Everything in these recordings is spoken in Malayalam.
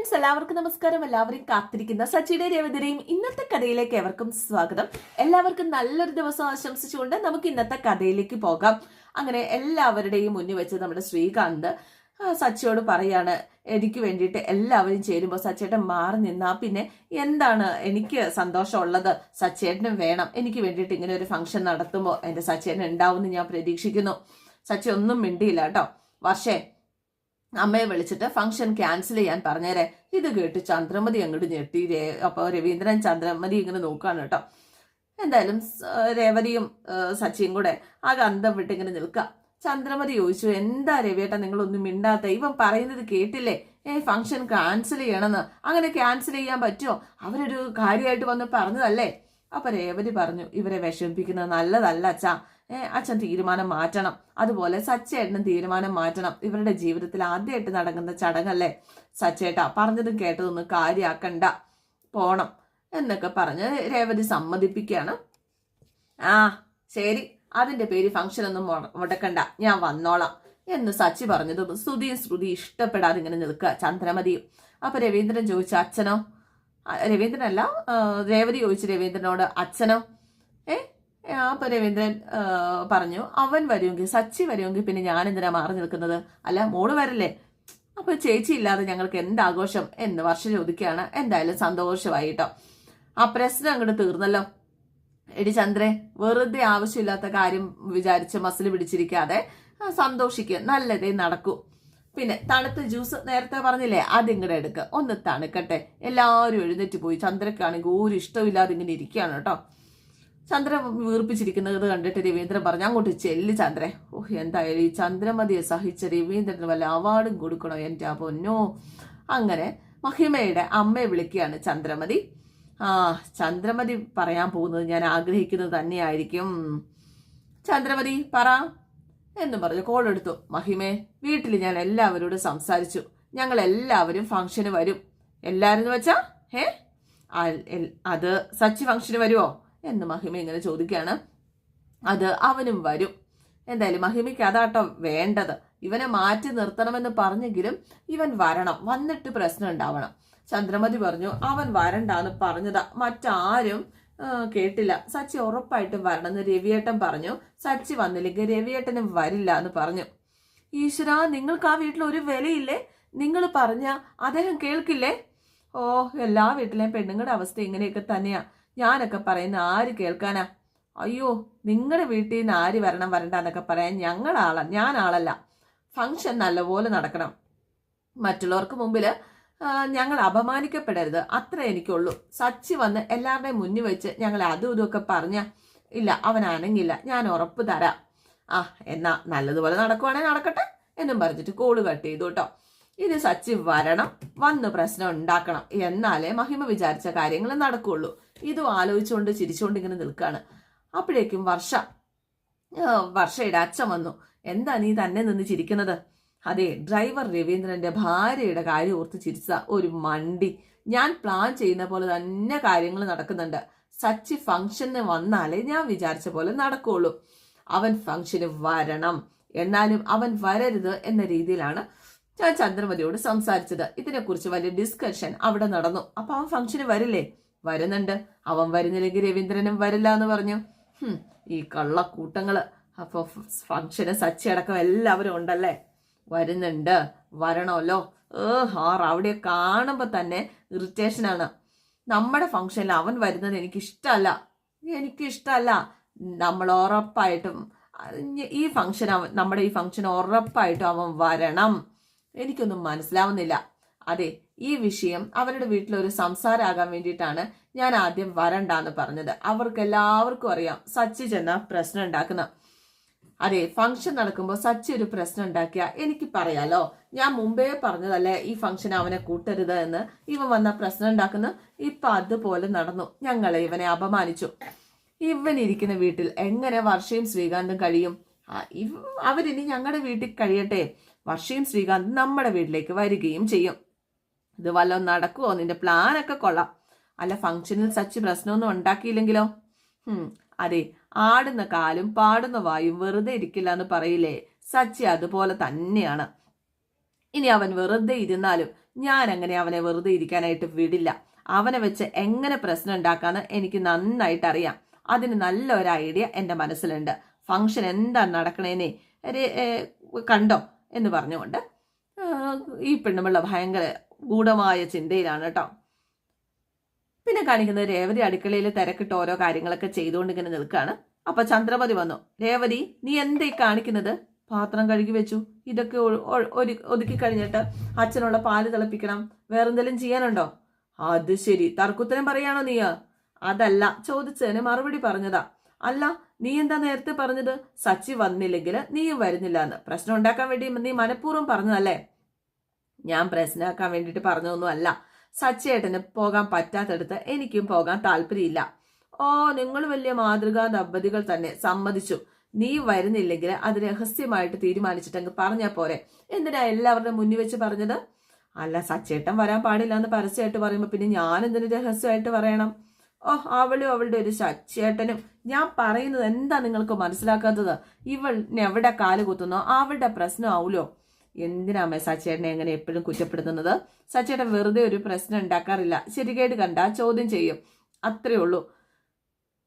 ഫ്രണ്ട്സ് എല്ലാവർക്കും നമസ്കാരം. എല്ലാവരെയും കാത്തിരിക്കുന്ന സച്ചിയുടെ രവതിരെയും ഇന്നത്തെ കഥയിലേക്ക് എവർക്കും സ്വാഗതം. എല്ലാവർക്കും നല്ലൊരു ദിവസം ആശംസിച്ചുകൊണ്ട് നമുക്ക് ഇന്നത്തെ കഥയിലേക്ക് പോകാം. അങ്ങനെ എല്ലാവരുടെയും മുന്നിൽ വെച്ച് നമ്മുടെ ശ്രീകാന്ത് സച്ചിയോട് പറയാണ് എനിക്ക് വേണ്ടിയിട്ട് എല്ലാവരും ചേരുമ്പോൾ സച്ചേട്ടൻ മാറി നിന്നാ പിന്നെ എന്താണ് എനിക്ക് സന്തോഷമുള്ളത്? സച്ചേട്ടനും വേണം. എനിക്ക് വേണ്ടിയിട്ട് ഇങ്ങനെ ഒരു ഫംഗ്ഷൻ നടത്തുമ്പോൾ എന്റെ സച്ചേട്ടൻ ഉണ്ടാവുമെന്ന് ഞാൻ പ്രതീക്ഷിക്കുന്നു. സച്ചി ഒന്നും മിണ്ടിയില്ല കേട്ടോ. വർഷേ അമ്മയെ വിളിച്ചിട്ട് ഫംഗ്ഷൻ ക്യാൻസൽ ചെയ്യാൻ പറഞ്ഞേരെ. ഇത് കേട്ട് ചന്ദ്രമതി അങ്ങോട്ട് ഞെട്ടി. രേ അപ്പോൾ രവീന്ദ്രൻ ചന്ദ്രമതി ഇങ്ങനെ നോക്കുകയാണ് കേട്ടോ. എന്തായാലും രേവതിയും സച്ചിയും കൂടെ ആ ഗന്ധം വിട്ട് ഇങ്ങനെ നിൽക്കുക ചന്ദ്രമതി ചോദിച്ചു എന്താ രവിയേട്ടാ നിങ്ങളൊന്നും മിണ്ടാത്ത? ഇവൻ പറയുന്നത് കേട്ടില്ലേ? ഏ ഫംഗ്ഷൻ ക്യാൻസൽ ചെയ്യണമെന്ന്. അങ്ങനെ ക്യാൻസൽ ചെയ്യാൻ പറ്റുമോ? അവരൊരു കാര്യമായിട്ട് വന്ന് പറഞ്ഞതല്ലേ? അപ്പൊ രേവതി പറഞ്ഞു ഇവരെ വിഷമിപ്പിക്കുന്നത് നല്ലതല്ല അച്ഛാ. ഏ അച്ഛൻ തീരുമാനം മാറ്റണം. അതുപോലെ സച്ചേട്ടനും തീരുമാനം മാറ്റണം. ഇവരുടെ ജീവിതത്തിൽ ആദ്യമായിട്ട് നടക്കുന്ന ചടങ്ങല്ലേ? സച്ചേട്ടാ പറഞ്ഞതും കേട്ടതൊന്നും കാര്യാക്കണ്ട. പോണം. എന്നൊക്കെ പറഞ്ഞ് രേവതി സമ്മതിപ്പിക്കുകയാണ്. ആ ശരി. അതിന്റെ പേര് ഫംഗ്ഷൻ ഒന്നും മുടക്കണ്ട. ഞാൻ വന്നോളാം. എന്ന് സച്ചി പറഞ്ഞതും ശ്രുതിയും ശ്രുതി ഇഷ്ടപ്പെടാതെ ഇങ്ങനെ നിൽക്കുക. ചന്ദ്രമതിയും. അപ്പൊ രവീന്ദ്രൻ ചോദിച്ചു അച്ഛനോ രവീന്ദ്രനല്ല രേവതി ചോദിച്ചു രവീന്ദ്രനോട് അച്ഛനോ? ഏ അപ്പൊ രവീന്ദ്രൻ പറഞ്ഞു അവൻ വരുമെങ്കിൽ സച്ചി വരുമെങ്കിൽ പിന്നെ ഞാൻ എന്തിനാ മാറി നിൽക്കുന്നത്? അല്ല മോൾ വരല്ലേ? അപ്പൊ ചേച്ചി ഇല്ലാതെ ഞങ്ങൾക്ക് എന്താഘോഷം എന്ന് വർഷ ചോദിക്കുകയാണ്. എന്തായാലും സന്തോഷമായിട്ടോ. ആ പ്രശ്നം അങ്ങോട്ട് തീർന്നല്ലോ. എടി ചന്ദ്രെ വെറുതെ ആവശ്യമില്ലാത്ത കാര്യം വിചാരിച്ച് മസിൽ പിടിച്ചിരിക്കാതെ സന്തോഷിക്കുക നല്ലതേ നടക്കൂ. പിന്നെ തണുത്ത ജ്യൂസ് നേരത്തെ പറഞ്ഞില്ലേ? അതിങ്ങടെ എടുക്കുക ഒന്ന് തണുക്കട്ടെ. എല്ലാവരും എഴുന്നേറ്റ് പോയി. ചന്ദ്രക്കാണെങ്കിൽ ഒരു ഇഷ്ടമില്ലാതെ ഇങ്ങനെ ഇരിക്കുകയാണ് കേട്ടോ. ചന്ദ്ര വീർപ്പിച്ചിരിക്കുന്നത് കണ്ടിട്ട് രവീന്ദ്രൻ പറഞ്ഞു അങ്ങോട്ട് ചെല്ല് ചന്ദ്രേ ഓഹ് എന്തായാലും ഈ ചന്ദ്രമതിയെ സഹിച്ച രവീന്ദ്രന് വല്ല അവാർഡും കൊടുക്കണോ എന്റെ ആ പൊന്നോ? അങ്ങനെ മഹിമയുടെ അമ്മയെ വിളിക്കുകയാണ് ചന്ദ്രമതി. ആ ചന്ദ്രമതി പറയാൻ പോകുന്നത് ഞാൻ ആഗ്രഹിക്കുന്നത് തന്നെയായിരിക്കും. ചന്ദ്രമതി പറ. എന്ന് പറഞ്ഞു കോൾ എടുത്തു. മഹിമേ വീട്ടിൽ ഞാൻ എല്ലാവരോടും സംസാരിച്ചു. ഞങ്ങൾ എല്ലാവരും ഫംഗ്ഷന് വരും. എല്ലാരും വെച്ചാ ഏ അത് സച്ചി ഫംഗ്ഷന് വരുമോ എന്ന് മഹിമ ഇങ്ങനെ ചോദിക്കുകയാണ്. അത് അവനും വരും. എന്തായാലും മഹിമയ്ക്ക് അതാട്ടോ വേണ്ടത്. ഇവനെ മാറ്റി നിർത്തണമെന്ന് പറഞ്ഞെങ്കിലും ഇവൻ വരണം. വന്നിട്ട് പ്രശ്നം ഉണ്ടാവണം. ചന്ദ്രമതി പറഞ്ഞു അവൻ വരണ്ടാന്ന് പറഞ്ഞതാ. മറ്റാരും കേട്ടില്ല. സച്ചി ഉറപ്പായിട്ടും വരണമെന്ന് രവിയേട്ടൻ പറഞ്ഞു. സച്ചി വന്നില്ലെങ്കിൽ രവിയേട്ടനും വരില്ല എന്ന് പറഞ്ഞു. ഈശ്വര നിങ്ങൾക്ക് ആ വീട്ടിൽ ഒരു വിലയില്ലേ? നിങ്ങൾ പറഞ്ഞ അദ്ദേഹം കേൾക്കില്ലേ? ഓ എല്ലാ വീട്ടിലെയും പെണ്ണുങ്ങളുടെ അവസ്ഥ ഇങ്ങനെയൊക്കെ തന്നെയാ. ഞാനൊക്കെ പറയുന്ന ആര് കേൾക്കാനാ? അയ്യോ നിങ്ങളുടെ വീട്ടിൽ നിന്ന് ആര് വരണം വരണ്ട എന്നൊക്കെ പറയാൻ ഞങ്ങളാളാ ഞാൻ ആളല്ല ഫങ്ഷൻ നല്ലപോലെ നടക്കണം. മറ്റുള്ളവർക്ക് മുമ്പിൽ ഞങ്ങൾ അപമാനിക്കപ്പെടരുത്. അത്ര എനിക്കുള്ളൂ. സച്ചി വന്ന് എല്ലാവരുടെയും മുന്നിൽ വെച്ച് ഞങ്ങൾ അതും ഇതുമൊക്കെ പറഞ്ഞ ഇല്ല അവൻ അനങ്ങില്ല ഞാൻ ഉറപ്പ് തരാം. ആ എന്നാ നല്ലതുപോലെ നടക്കുവാണെങ്കിൽ നടക്കട്ടെ എന്നും പറഞ്ഞിട്ട് കോൾ കട്ട് ചെയ്തു കേട്ടോ. ഇത് സച്ചി വരണം വന്ന് പ്രശ്നം ഉണ്ടാക്കണം. എന്നാലേ മഹിമ വിചാരിച്ച കാര്യങ്ങൾ നടക്കുള്ളൂ. ഇതും ആലോചിച്ചുകൊണ്ട് ചിരിച്ചുകൊണ്ട് ഇങ്ങനെ നിൽക്കുകയാണ് അപ്പോഴേക്കും വർഷ വർഷയുടെ അച്ഛൻ വന്നു. എന്താ നീ തന്നെ നിന്ന് ചിരിക്കുന്നത്? അതെ ഡ്രൈവർ രവീന്ദ്രന്റെ ഭാര്യയുടെ കാര്യം ഓർത്ത് ചിരിച്ച ഒരു മണ്ടി. ഞാൻ പ്ലാൻ ചെയ്യുന്ന പോലെ തന്നെ കാര്യങ്ങൾ നടക്കുന്നുണ്ട്. സച്ചി ഫംഗ്ഷന് വന്നാലേ ഞാൻ വിചാരിച്ച പോലെ നടക്കുള്ളൂ. അവൻ ഫംഗ്ഷന് വരണം. എന്നാലും അവൻ വരരുത് എന്ന രീതിയിലാണ് ഞാൻ ചന്ദ്രമതിയോട് സംസാരിച്ചത്. ഇതിനെക്കുറിച്ച് വലിയ ഡിസ്കഷൻ അവിടെ നടന്നു. അപ്പൊ അവൻ ഫംഗ്ഷന് വരില്ലേ? വരുന്നുണ്ട്. അവൻ വരുന്നില്ലെങ്കിൽ രവീന്ദ്രനും വരില്ല എന്ന് പറഞ്ഞു. ഈ കള്ളക്കൂട്ടങ്ങൾ. അപ്പൊ ഫംഗ്ഷന് സച്ചി അടക്കം എല്ലാവരും ഉണ്ടല്ലേ? വരുന്നുണ്ട്. വരണമല്ലോ? ഏ ആർ അവിടെ കാണുമ്പോൾ തന്നെ ഇറിറ്റേഷനാണ്. നമ്മുടെ ഫംഗ്ഷനിൽ അവൻ വരുന്നത് എനിക്കിഷ്ടമല്ല. എനിക്കിഷ്ടമല്ല. നമ്മൾ ഉറപ്പായിട്ടും ഈ ഫംഗ്ഷൻ അവൻ നമ്മുടെ ഈ ഫംഗ്ഷൻ ഉറപ്പായിട്ടും അവൻ വരണം. എനിക്കൊന്നും മനസ്സിലാവുന്നില്ല. അതെ ഈ വിഷയം അവരുടെ വീട്ടിലൊരു സംസാരമാകാൻ വേണ്ടിയിട്ടാണ് ഞാൻ ആദ്യം വരണ്ടെന്ന് പറഞ്ഞത്. അവർക്ക് എല്ലാവർക്കും അറിയാം സച്ചി ചെന്ന പ്രശ്നം ഉണ്ടാക്കുന്ന അതെ ഫംഗ്ഷൻ നടക്കുമ്പോൾ സച്ചി ഒരു പ്രശ്നം ഉണ്ടാക്കിയ എനിക്ക് പറയാലോ. ഞാൻ മുമ്പേ പറഞ്ഞതല്ലേ ഈ ഫംഗ്ഷൻ അവനെ കൂട്ടരുത് എന്ന്. ഇവൻ വന്ന പ്രശ്നം ഉണ്ടാക്കുന്ന. ഇപ്പൊ അതുപോലെ നടന്നു. ഞങ്ങളെ ഇവനെ അപമാനിച്ചു. ഇവൻ ഇരിക്കുന്ന വീട്ടിൽ എങ്ങനെ വർഷയും ശ്രീകാന്തും കഴിയും? അവരിനി ഞങ്ങളുടെ വീട്ടിൽ കഴിയട്ടെ. വർഷയും ശ്രീകാന്തും നമ്മുടെ വീട്ടിലേക്ക് വരികയും ചെയ്യും. ഇത് വല്ലതും നടക്കുമോ നിന്റെ പ്ലാനൊക്കെ കൊള്ളാം. അല്ല ഫംഗ്ഷനിൽ സച്ചി പ്രശ്നമൊന്നും ഉണ്ടാക്കിയില്ലെങ്കിലോ? അതെ ആടുന്ന കാലും പാടുന്ന വായും വെറുതെ ഇരിക്കില്ല എന്ന് പറയില്ലേ? സച്ചി അതുപോലെ തന്നെയാണ്. ഇനി അവൻ വെറുതെ ഇരുന്നാലും ഞാൻ അങ്ങനെ അവനെ വെറുതെ ഇരിക്കാനായിട്ട് വിടില്ല. അവനെ വെച്ച് എങ്ങനെ പ്രശ്നം ഉണ്ടാക്കാന്ന് എനിക്ക് നന്നായിട്ട് അറിയാം. അതിന് നല്ല ഒരു ഐഡിയ എന്റെ മനസ്സിലുണ്ട്. ഫംഗ്ഷൻ എന്താ നടക്കണേനെ കണ്ടോ എന്ന് പറഞ്ഞുകൊണ്ട് ഈ പെണ്ണുമുള്ള ഭയങ്കര ഗൂഢമായ ചിന്തയിലാണ് കേട്ടോ. പിന്നെ കാണിക്കുന്നത് രേവതി അടുക്കളയിൽ തിരക്കിട്ട് ഓരോ കാര്യങ്ങളൊക്കെ ചെയ്തുകൊണ്ട് ഇങ്ങനെ നിൽക്കുകയാണ് അപ്പൊ ചന്ദ്രപതി വന്നു. രേവതി നീ എന്തേ കാണിക്കുന്നത്? പാത്രം കഴുകി വെച്ചു. ഇതൊക്കെ ഒതുക്കി കഴിഞ്ഞിട്ട് അച്ഛനുള്ള പാൽ തിളപ്പിക്കണം. വേറെന്തെങ്കിലും ചെയ്യാനുണ്ടോ? അത് ശരി. തർക്കുത്തരം പറയാണോ നീ അതല്ല ചോദിച്ചതിന് മറുപടി പറഞ്ഞതാ. അല്ല നീ എന്താ നേരത്തെ പറഞ്ഞത്? സച്ചി വന്നില്ലെങ്കിൽ നീയും വരുന്നില്ല എന്ന് പ്രശ്നം ഉണ്ടാക്കാൻ വേണ്ടി നീ മനഃപൂർവം പറഞ്ഞതല്ലേ? ഞാൻ പ്രശ്നമാക്കാൻ വേണ്ടിയിട്ട് പറഞ്ഞതൊന്നും അല്ല. സച്ചേട്ടന് പോകാൻ പറ്റാത്തടുത്ത് എനിക്കും പോകാൻ താല്പര്യമില്ല. ഓ നിങ്ങൾ വലിയ മാതൃകാ ദമ്പതികൾ തന്നെ. സമ്മതിച്ചു. നീ വരുന്നില്ലെങ്കിൽ അത് രഹസ്യമായിട്ട് തീരുമാനിച്ചിട്ടങ്ങ് പറഞ്ഞാ പോരെ. എന്തിനാ എല്ലാവരുടെ മുന്നിൽ വെച്ച് പറഞ്ഞത്? അല്ല സച്ചേട്ടൻ വരാൻ പാടില്ല എന്ന് പരസ്യമായിട്ട് പറയുമ്പോൾ പിന്നെ ഞാൻ എന്തിനു രഹസ്യമായിട്ട് പറയണം? ഓ അവളും അവളുടെ ഒരു സച്ചേട്ടനും. ഞാൻ പറയുന്നത് എന്താ നിങ്ങൾക്ക് മനസ്സിലാക്കാത്തത്? ഇവൾ എവിടെ കാൽ കുത്തുന്നോ? അവളുടെ പ്രശ്നമാവൂലോ എന്തിനാ സച്ചേട്ടനെ എങ്ങനെ എപ്പോഴും കുറ്റപ്പെടുത്തുന്നത്? സച്ചേട്ടൻ വെറുതെ ഒരു പ്രശ്നം ഉണ്ടാക്കാറില്ല. ശരികേട് കണ്ട ചോദ്യം ചെയ്യും. അത്രേ ഉള്ളൂ.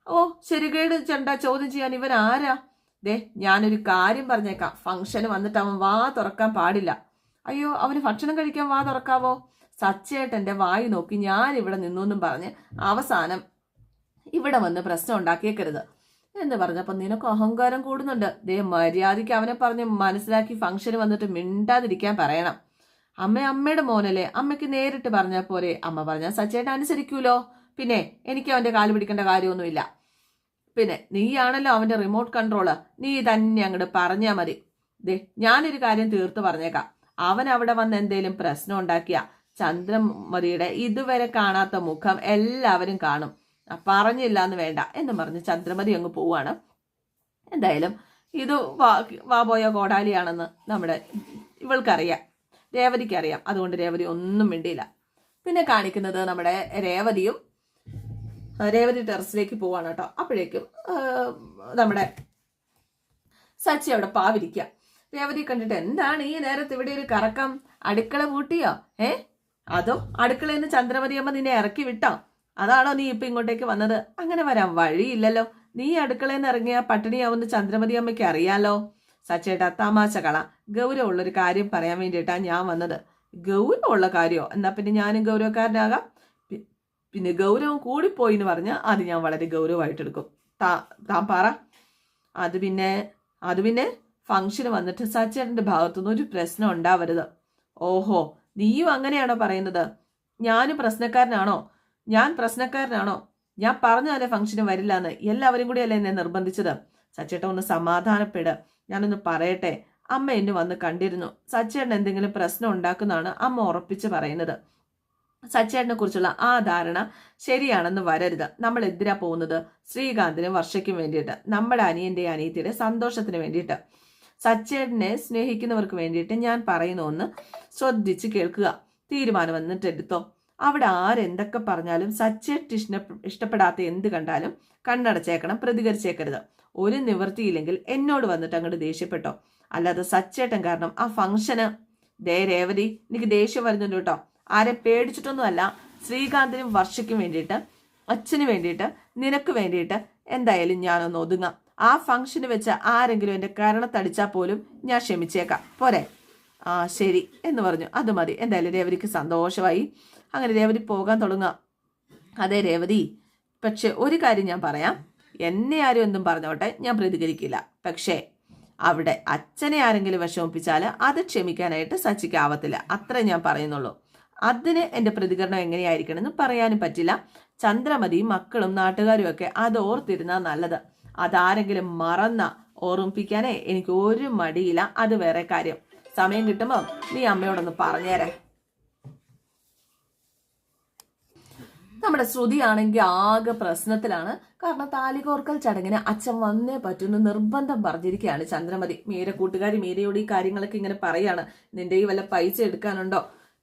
ഓ ശരികേട് ചണ്ട ചോദ്യം ചെയ്യാൻ ഇവൻ ആരാ? ദേ ഞാനൊരു കാര്യം പറഞ്ഞേക്കാം. ഫംഗ്ഷന് വന്നിട്ട് അവൻ വാ തുറക്കാൻ പാടില്ല. അയ്യോ അവന് ഭക്ഷണം കഴിക്കാൻ വാ തുറക്കാവോ? സച്ചേട്ടന്റെ വായി നോക്കി ഞാൻ ഇവിടെ നിന്നു എന്നും പറഞ്ഞ് അവസാനം ഇവിടെ വന്ന് പ്രശ്നം ഉണ്ടാക്കിയേക്കരുത്. എന്ന് പറഞ്ഞപ്പോൾ നിനക്ക് അഹങ്കാരം കൂടുന്നുണ്ട്. ദേ മര്യാദയ്ക്ക് അവനെ പറഞ്ഞ് മനസ്സിലാക്കി ഫംഗ്ഷന് വന്നിട്ട് മിണ്ടാതിരിക്കാൻ പറയണം. അമ്മ അമ്മയുടെ മോനല്ലേ? അമ്മയ്ക്ക് നേരിട്ട് പറഞ്ഞാൽ പോലെ അമ്മ പറഞ്ഞാൽ സച്ചേട്ടൻ അനുസരിക്കൂലോ? പിന്നെ എനിക്ക് അവന്റെ കാൽ പിടിക്കേണ്ട കാര്യമൊന്നുമില്ല. പിന്നെ നീയാണല്ലോ അവന്റെ റിമോട്ട് കൺട്രോൾ നീ തന്നെ അങ്ങോട്ട് പറഞ്ഞാ മതി. ദേ ഞാനൊരു കാര്യം തീർത്ത് പറഞ്ഞേക്കാം. അവൻ അവിടെ വന്ന് എന്തേലും പ്രശ്നം ഉണ്ടാക്കിയ ചന്ദ്രമതിയുടെ ഇതുവരെ കാണാത്ത മുഖം എല്ലാവരും കാണും. പറഞ്ഞില്ല എന്ന് വേണ്ട എന്ന് പറഞ്ഞ് ചന്ദ്രമതി അങ്ങ് പോവാണ്. എന്തായാലും ഇത് വാ വാ പോയ കോടാലിയാണെന്ന് നമ്മുടെ ഇവൾക്കറിയാം. രേവതിക്കറിയാം. അതുകൊണ്ട് രേവതി ഒന്നും മിണ്ടിയില്ല. പിന്നെ കാണിക്കുന്നത് നമ്മുടെ രേവതിയും രേവതി ടെറസിലേക്ക് പോവാണ് കേട്ടോ. അപ്പോഴേക്കും നമ്മുടെ സച്ചി അവിടെ പാവിരിക്കുക രേവതി കണ്ടിട്ട് എന്താണ് ഈ നേരത്തെ ഇവിടെ ഒരു കറക്കം അടുക്കള പൂട്ടിയോ? ഏ? അതും അടുക്കളയിൽ നിന്ന് ചന്ദ്രമതിയമ്മ നിന്നെ ഇറക്കി വിട്ടോ? അതാണോ നീ ഇപ്പൊ ഇങ്ങോട്ടേക്ക് വന്നത്? അങ്ങനെ വരാൻ വഴിയില്ലല്ലോ. നീ അടുക്കളയിൽ നിന്ന് ഇറങ്ങിയ പട്ടിണിയാവുന്ന ചന്ദ്രമതി അമ്മയ്ക്ക് അറിയാലോ. സച്ചേട്ടാ തമാശ കള. ഗൗരവമുള്ളൊരു കാര്യം പറയാൻ വേണ്ടിയിട്ടാ ഞാൻ വന്നത്. ഗൗരവമുള്ള കാര്യമോ എന്നാ പിന്നെ ഞാനും ഗൗരവക്കാരനാകാം. പിന്നെ ഗൗരവം കൂടിപ്പോയി എന്ന് പറഞ്ഞാൽ അത് ഞാൻ വളരെ ഗൗരവമായിട്ട് എടുക്കും താ താൻ പറ. അത് പിന്നെ അത് പിന്നെ ഫംഗ്ഷന് വന്നിട്ട് സച്ചേട്ടന്റെ ഭാഗത്തുനിന്ന് ഒരു പ്രശ്നം ഉണ്ടാവരുത്. ഓഹോ നീയും അങ്ങനെയാണോ പറയുന്നത്? ഞാനും പ്രശ്നക്കാരനാണോ? ഞാൻ പ്രശ്നക്കാരനാണോ? ഞാൻ പറഞ്ഞാലേ ഫംഗ്ഷന് വരില്ല എന്ന് എല്ലാവരും കൂടിയല്ലേ എന്നെ നിർബന്ധിച്ചത്? സച്ചേട്ടൻ ഒന്ന് സമാധാനപ്പെട്. ഞാനൊന്ന് പറയട്ടെ. അമ്മ എന്നെ വന്ന് കണ്ടിരുന്നു. സച്ചേട്ടൻ എന്തെങ്കിലും പ്രശ്നം ഉണ്ടാക്കുന്നതാണ് അമ്മ ഉറപ്പിച്ച് പറയുന്നത്. സച്ചേട്ടനെ കുറിച്ചുള്ള ആ ധാരണ ശരിയാണെന്ന് വരരുത്. നമ്മൾ എന്തിനാ പോകുന്നത്? ശ്രീകാന്തിനും വർഷയ്ക്കും വേണ്ടിയിട്ട് നമ്മുടെ അനിയന്റെ അനിയത്തിയുടെ സന്തോഷത്തിന് വേണ്ടിയിട്ട്. സച്ചേട്ടനെ സ്നേഹിക്കുന്നവർക്ക് വേണ്ടിയിട്ട് ഞാൻ പറയുന്ന ഒന്ന് ശ്രദ്ധിച്ച് കേൾക്കുക. തീരുമാനം എന്നിട്ട് എടുത്തോ അവിടെ ആരെന്തൊക്കെ പറഞ്ഞാലും സച്ചേട്ട് ഇഷ്ട ഇഷ്ടപ്പെടാത്ത എന്ത് കണ്ടാലും കണ്ണടച്ചേക്കണം പ്രതികരിച്ചേക്കരുത്. ഒരു നിവൃത്തിയില്ലെങ്കിൽ എന്നോട് വന്നിട്ട് അങ്ങോട്ട് ദേഷ്യപ്പെട്ടോ? അല്ലാതെ സച്ചേട്ടൻ കാരണം ആ ഫംഗ്ഷന് ദേ രേവതി എനിക്ക് ദേഷ്യം വരുന്നുണ്ട് കേട്ടോ. ആരെ പേടിച്ചിട്ടൊന്നുമല്ല ശ്രീകാന്തിനും വർഷയ്ക്കും വേണ്ടിയിട്ട് അച്ഛന് വേണ്ടിയിട്ട് നിനക്ക് വേണ്ടിയിട്ട് എന്തായാലും ഞാനൊന്ന് ഒതുങ്ങാം. ആ ഫംഗ്ഷന് വെച്ച് ആരെങ്കിലും എന്റെ കരണത്തടിച്ചാൽ പോലും ഞാൻ ക്ഷമിച്ചേക്കാം. പോരെ? ആ ശരി എന്ന് പറഞ്ഞു. അത് മതി. എന്തായാലും രേവതിക്ക് സന്തോഷമായി. അങ്ങനെ രേവതി പോകാൻ തുടങ്ങാം അതെ രേവതി പക്ഷെ ഒരു കാര്യം ഞാൻ പറയാം. എന്നെ ആരും എന്തും പറഞ്ഞോട്ടെ ഞാൻ പ്രതികരിക്കില്ല. പക്ഷേ അവിടെ അച്ഛനെ ആരെങ്കിലും വിഷമിപ്പിച്ചാൽ അത് ക്ഷമിക്കാനായിട്ട് സച്ചിക്ക് ആവത്തില്ല അത്രേ ഞാൻ പറയുന്നുള്ളൂ. അതിന് എന്റെ പ്രതികരണം എങ്ങനെയായിരിക്കണം എന്ന് പറയാനും പറ്റില്ല. ചന്ദ്രമതിയും മക്കളും നാട്ടുകാരും ഒക്കെ അത് ഓർത്തിരുന്നാൽ നല്ലത്. അതാരെങ്കിലും മറന്ന ഓർമ്മിപ്പിക്കാനേ എനിക്ക് ഒരു മടിയില്ല. അത് വേറെ കാര്യം. സമയം കിട്ടുമ്പോൾ നീ അമ്മയോടൊന്ന് പറഞ്ഞേരെ. നമ്മുടെ ശ്രുതി ആണെങ്കിൽ ആകെ പ്രശ്നത്തിലാണ്. കാരണം താലികോർക്കൽ ചടങ്ങിന് അച്ഛൻ വന്നേ പറ്റുന്ന നിർബന്ധം പറഞ്ഞിരിക്കുകയാണ് ചന്ദ്രമതി. മീര കൂട്ടുകാരി മീരയോട് ഈ കാര്യങ്ങളൊക്കെ ഇങ്ങനെ പറയാണ്. നിന്റെ ഈ വല്ല പൈസ എടുക്കാനുണ്ടോ?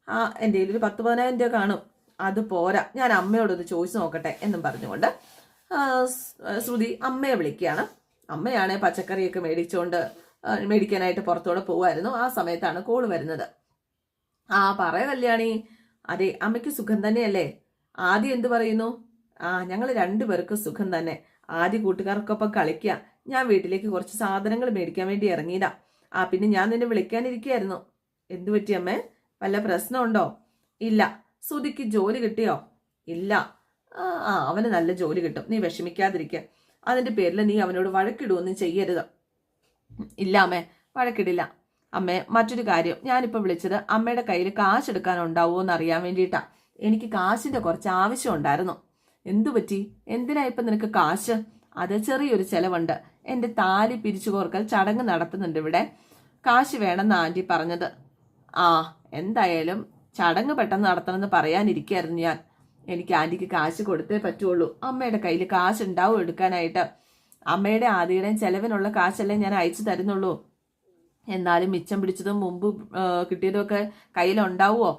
ആ എന്റെ കയ്യിൽ ഒരു പത്ത് പതിനായിരം രൂപ കാണും. അത് പോരാ. ഞാൻ അമ്മയോടൊന്ന് ചോദിച്ചു നോക്കട്ടെ എന്നും പറഞ്ഞുകൊണ്ട് ശ്രുതി അമ്മയെ വിളിക്കുകയാണ്. അമ്മയാണെ പച്ചക്കറിയൊക്കെ മേടിച്ചുകൊണ്ട് മേടിക്കാനായിട്ട് പുറത്തോടെ പോകുമായിരുന്നു ആ സമയത്താണ് കോൾ വരുന്നത്. ആ പറയ കല്യാണി. അതെ അമ്മയ്ക്ക് സുഖം തന്നെയല്ലേ? ആദ്യം എന്തു പറയുന്നു? ആ ഞങ്ങൾ രണ്ടുപേർക്ക് സുഖം തന്നെ. ആദ്യ കൂട്ടുകാർക്കൊപ്പം കളിക്കുക ഞാൻ വീട്ടിലേക്ക് കുറച്ച് സാധനങ്ങൾ മേടിക്കാൻ വേണ്ടി ഇറങ്ങിയതാ. ആ പിന്നെ ഞാൻ നിന്നെ വിളിക്കാനിരിക്കുകയായിരുന്നു എന്തു പറ്റി അമ്മേ? വല്ല പ്രശ്നമുണ്ടോ? ഇല്ല. സുധിക്ക് ജോലി കിട്ടിയോ? ഇല്ല. ആ അവന് നല്ല ജോലി കിട്ടും. നീ വിഷമിക്കാതിരിക്കുക അതിന്റെ പേരിൽ നീ അവനോട് വഴക്കിടുവൊന്നും ചെയ്യരുത്. ഇല്ല അമ്മേ വഴക്കിടില്ല. അമ്മേ മറ്റൊരു കാര്യം. ഞാനിപ്പോൾ വിളിച്ചത് അമ്മയുടെ കയ്യിൽ കാശ് എടുക്കാനുണ്ടാവുമോ എന്ന് അറിയാൻ വേണ്ടിയിട്ടാ. എനിക്ക് കാശിന്റെ കുറച്ച് ആവശ്യം ഉണ്ടായിരുന്നു എന്തു പറ്റി? എന്തിനാ ഇപ്പം നിനക്ക് കാശ്? അത് ചെറിയൊരു ചെലവുണ്ട്. എന്റെ താലി പിരിച്ചു കോർക്കൽ ചടങ്ങ് നടത്തുന്നുണ്ട് ഇവിടെ. കാശ് വേണമെന്ന് ആന്റി പറഞ്ഞത്. ആ എന്തായാലും ചടങ്ങ് പെട്ടെന്ന് നടത്തണമെന്ന് പറയാനിരിക്കായിരുന്നു ഞാൻ. എനിക്ക് ആന്റിക്ക് കാശ് കൊടുത്തേ പറ്റുള്ളൂ. അമ്മയുടെ കയ്യിൽ കാശ് ഉണ്ടാവും എടുക്കാനായിട്ട്. അമ്മയുടെ ആദ്യയുടെയും ചെലവിനുള്ള കാശല്ലേ ഞാൻ അയച്ചു തരുന്നുള്ളൂ. എന്നാലും മിച്ചം പിടിച്ചതും മുമ്പ് കിട്ടിയതും കിട്ടിയതുമൊക്കെ കയ്യിലുണ്ടാവുമോ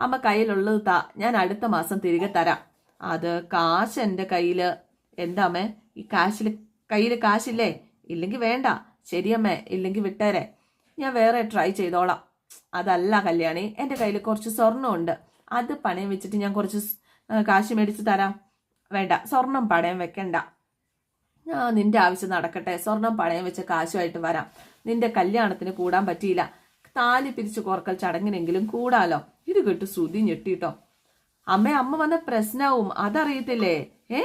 അമ്മ കയ്യിലുള്ളത് താ ഞാൻ അടുത്ത മാസം തിരികെ തരാം. അത് കാശ് എന്റെ കയ്യിൽ എന്താമ്മ ഈ കാശിൽ കയ്യിൽ കാശില്ലേ? ഇല്ലെങ്കിൽ വേണ്ട. ശരിയമ്മേ ഇല്ലെങ്കിൽ വിട്ടേരെ. ഞാൻ വേറെ ട്രൈ ചെയ്തോളാം. അതല്ല കല്യാണി എന്റെ കയ്യിൽ കുറച്ച് സ്വർണമുണ്ട്. അത് പണയം വെച്ചിട്ട് ഞാൻ കുറച്ച് കാശ് മേടിച്ച് തരാം. വേണ്ട സ്വർണം പണയം വെക്കണ്ട. ഞാൻ നിന്റെ ആവശ്യം നടക്കട്ടെ. സ്വർണം പണയം വെച്ച കാശുമായിട്ട് വരാം. നിന്റെ കല്യാണത്തിന് കൂടാൻ പറ്റിയില്ല. താലി പിരിച്ചു കോർക്കൽ ചടങ്ങിനെങ്കിലും കൂടാലോ. ഇത് കേട്ട് ശ്രുതി ഞെട്ടിട്ടോ. അമ്മ അമ്മ വന്ന പ്രശ്നവും അതറിയത്തില്ലേ? ഏ?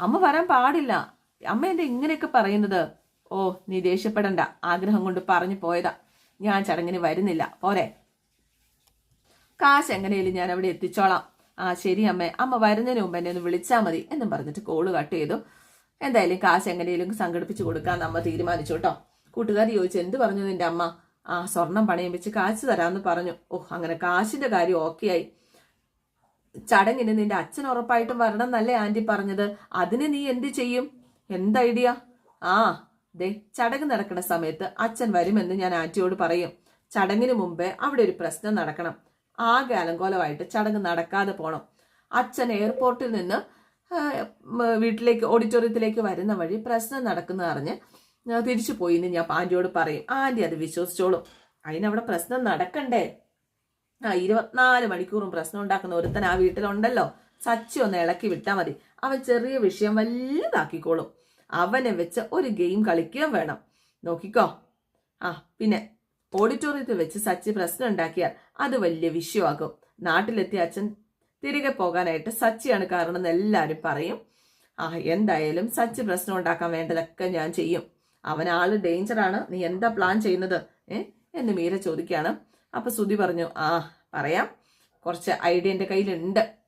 അമ്മ വരാൻ പാടില്ല. അമ്മ എന്താ ഇങ്ങനെയൊക്കെ പറയുന്നത്? ഓ നീ ദേഷ്യപ്പെടണ്ട. ആഗ്രഹം കൊണ്ട് പറഞ്ഞു പോയതാ. ഞാൻ ചടങ്ങിന് വരുന്നില്ല. പോരെ. കാശ് എങ്ങനെയും ഞാൻ അവിടെ എത്തിച്ചോളാം. ആ ശരി അമ്മ. അമ്മ വരുന്നതിന് മുമ്പ് എന്നെ ഒന്ന് വിളിച്ചാൽ മതി എന്നും പറഞ്ഞിട്ട് കോൾ കട്ട് ചെയ്തു. എന്തായാലും കാശ് എങ്ങനെയും സംഘടിപ്പിച്ചു കൊടുക്കാൻ അമ്മ തീരുമാനിച്ചു കേട്ടോ. കൂട്ടുകാർ ചോദിച്ചു എന്ത് പറഞ്ഞു നിന്റെ അമ്മ? ആ സ്വർണം പണയം വെച്ച് കാശ് തരാമെന്ന് പറഞ്ഞു. ഓ അങ്ങനെ കാശിന്റെ കാര്യം ഓക്കെ ആയി. ചടങ്ങിന് നിന്റെ അച്ഛൻ ഉറപ്പായിട്ടും വരണം എന്നല്ലേ ആന്റി പറഞ്ഞത്. അതിന് നീ എന്ത് ചെയ്യും? എന്ത് ഐഡിയ ആ ദേ ചടങ്ങ് നടക്കുന്ന സമയത്ത് അച്ഛൻ വരുമെന്ന് ഞാൻ ആന്റിയോട് പറയും. ചടങ്ങിന് മുമ്പേ അവിടെ ഒരു പ്രശ്നം നടക്കണം. ആകെ അലങ്കോലമായിട്ട് ചടങ്ങ് നടക്കാതെ പോണം. അച്ഛൻ എയർപോർട്ടിൽ നിന്ന് വീട്ടിലേക്ക് ഓഡിറ്റോറിയത്തിലേക്ക് വരുന്ന വഴി പ്രശ്നം നടക്കുന്ന അറിഞ്ഞ് തിരിച്ചു പോയി എന്ന് ഞാൻ ആന്റിയോട് പറയും. ആന്റി അത് വിശ്വസിച്ചോളും. അതിനവിടെ പ്രശ്നം നടക്കണ്ടേ? ആ ഇരുപത്തിനാല് മണിക്കൂറും പ്രശ്നം ഉണ്ടാക്കുന്ന ഒരുത്തൻ ആ വീട്ടിലുണ്ടല്ലോ. സച്ചി ഒന്ന് ഇളക്കി വിട്ടാൽ മതി. അവൻ ചെറിയ വിഷയം വലുതാക്കിക്കോളും. അവനെ വെച്ച് ഒരു ഗെയിം കളിക്കുകയും വേണം. നോക്കിക്കോ. ആ പിന്നെ ഓഡിറ്റോറിയത്തിൽ വെച്ച് സച്ചി പ്രശ്നം ഉണ്ടാക്കിയാൽ അത് വലിയ വിഷയമാകും. നാട്ടിലെത്തിയ അച്ഛൻ തിരികെ പോകാനായിട്ട് സച്ചിയാണ് കാരണം എന്ന് എല്ലാവരും പറയും. ആ എന്തായാലും സച്ചി പ്രശ്നം ഉണ്ടാക്കാൻ വേണ്ടതൊക്കെ ഞാൻ ചെയ്യും. അവൻ ഡേഞ്ചറാണ്. നീ എന്താ പ്ലാൻ ചെയ്യുന്നത്? ഏ? എന്ന് മീര ചോദിക്കുകയാണ്. അപ്പൊ സുധി പറഞ്ഞു ആ പറയാം. കുറച്ച് ഐഡിയ എന്റെ കയ്യിലുണ്ട്.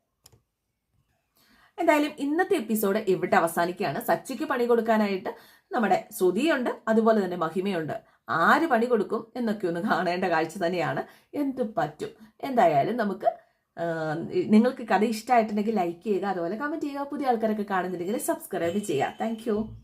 എന്തായാലും ഇന്നത്തെ എപ്പിസോഡ് ഇവിടെ അവസാനിക്കുകയാണ്. സച്ചിക്ക് പണി കൊടുക്കാനായിട്ട് നമ്മുടെ ശ്രുതിയുണ്ട്. അതുപോലെ തന്നെ മഹിമയുണ്ട്. ആര് പണി കൊടുക്കും എന്നൊക്കെ ഒന്ന് കാണേണ്ട കാഴ്ച തന്നെയാണ്. എന്ത് പറ്റും. എന്തായാലും നമുക്ക് നിങ്ങൾക്ക് കഥ ഇഷ്ടമായിട്ടുണ്ടെങ്കിൽ ലൈക്ക് ചെയ്യുക അതുപോലെ കമന്റ് ചെയ്യുക. പുതിയ ആൾക്കാരൊക്കെ കാണുന്നുണ്ടെങ്കിൽ സബ്സ്ക്രൈബ് ചെയ്യുക. താങ്ക്